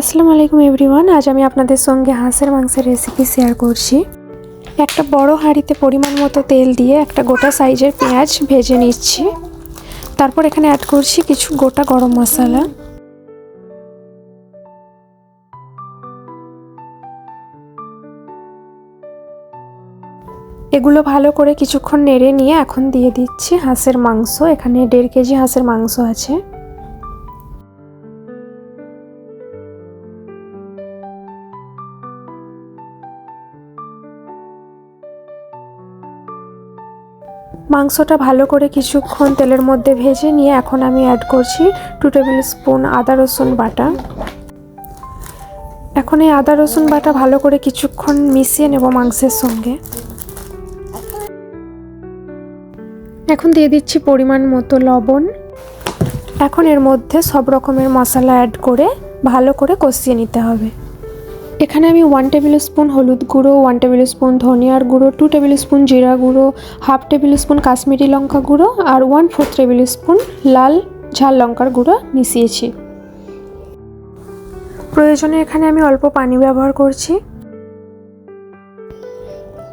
আসসালামু আলাইকুম এভরিওয়ান, আজ আমি আপনাদের সঙ্গে হাঁসের মাংসের রেসিপি শেয়ার করছি। একটা বড় হাঁড়িতে পরিমাণ মতো তেল দিয়ে একটা গোটা সাইজের পেঁয়াজ ভেজে নিচ্ছি। তারপর এখানে অ্যাড করছি কিছু গোটা গরম মশলা। এগুলো ভালো করে কিছুক্ষণ নেড়ে নিয়ে এখন দিয়ে দিচ্ছি হাঁসের মাংস। এখানে দেড় কেজি হাঁসের মাংস আছে। মাংসটা ভালো করে কিছুক্ষণ তেলের মধ্যে ভেজে নিয়ে এখন আমি অ্যাড করছি টু টেবিল স্পুন আদা, রসুন বাটা। এখন এই আদা, রসুন বাটা ভালো করে কিছুক্ষণ মিশিয়ে নেব মাংসের সঙ্গে। এখন দিয়ে দিচ্ছি পরিমাণ মতো লবণ। এখন এর মধ্যে সব রকমের মশলা অ্যাড করে ভালো করে কষিয়ে নিতে হবে। এখানে আমি ওয়ান টেবিল স্পুন হলুদ গুঁড়ো ওয়ান টেবিল স্পুন ধনিয়ার গুঁড়ো টু টেবিল স্পুন জিরা গুঁড়ো হাফ টেবিল স্পুন কাশ্মীরি লঙ্কা গুঁড়ো আর ওয়ান ফোর্থ টেবিল স্পুন লাল ঝাল লঙ্কার গুঁড়ো মিশিয়েছি। প্রয়োজনে এখানে আমি অল্প পানি ব্যবহার করছি।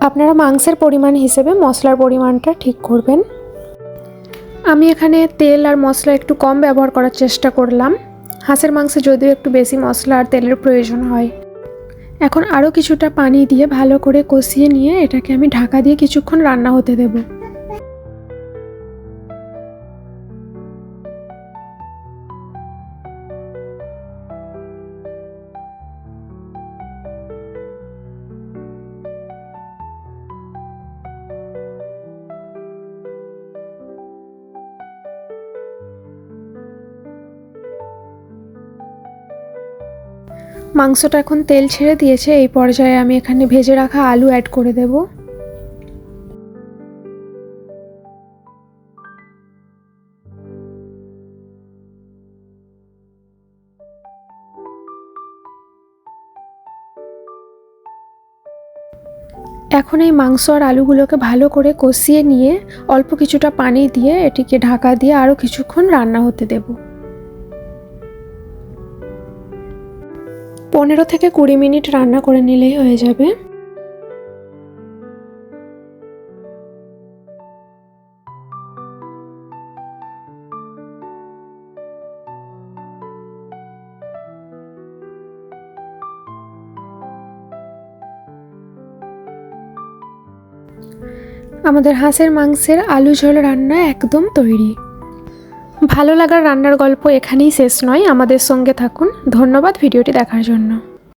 আপনারা মাংসের পরিমাণ হিসেবে মশলার পরিমাণটা ঠিক করবেন। আমি এখানে তেল আর মশলা একটু কম ব্যবহার করার চেষ্টা করলাম। হাঁসের মাংসে যদিও একটু বেশি মশলা আর তেলের প্রয়োজন হয়। এখন আরও কিছুটা পানি দিয়ে ভালো করে কষিয়ে নিয়ে এটাকে আমি ঢাকা দিয়ে কিছুক্ষণ রান্না হতে দেবো। মাংসটা এখন তেল ছেড়ে দিয়েছে, এই পর্যায়ে আমি এখানে ভেজে রাখা আলু অ্যাড করে দেব। এখন এই মাংস আর আলুগুলোকে ভালো করে কষিয়ে নিয়ে অল্প কিছুটা পানি দিয়ে এটিকে ঢাকা দিয়ে আরও কিছুক্ষণ রান্না হতে দেবো। পনেরো থেকে কুড়ি মিনিট রান্না করে নিলেই হয়ে যাবে। আমাদের হাঁসের মাংসের আলু ঝোল রান্না একদম তৈরি। ভালো লাগার রান্নার গল্প এখানেই শেষ নয়। আমাদের সঙ্গে থাকুন। ধন্যবাদ ভিডিওটি দেখার জন্য।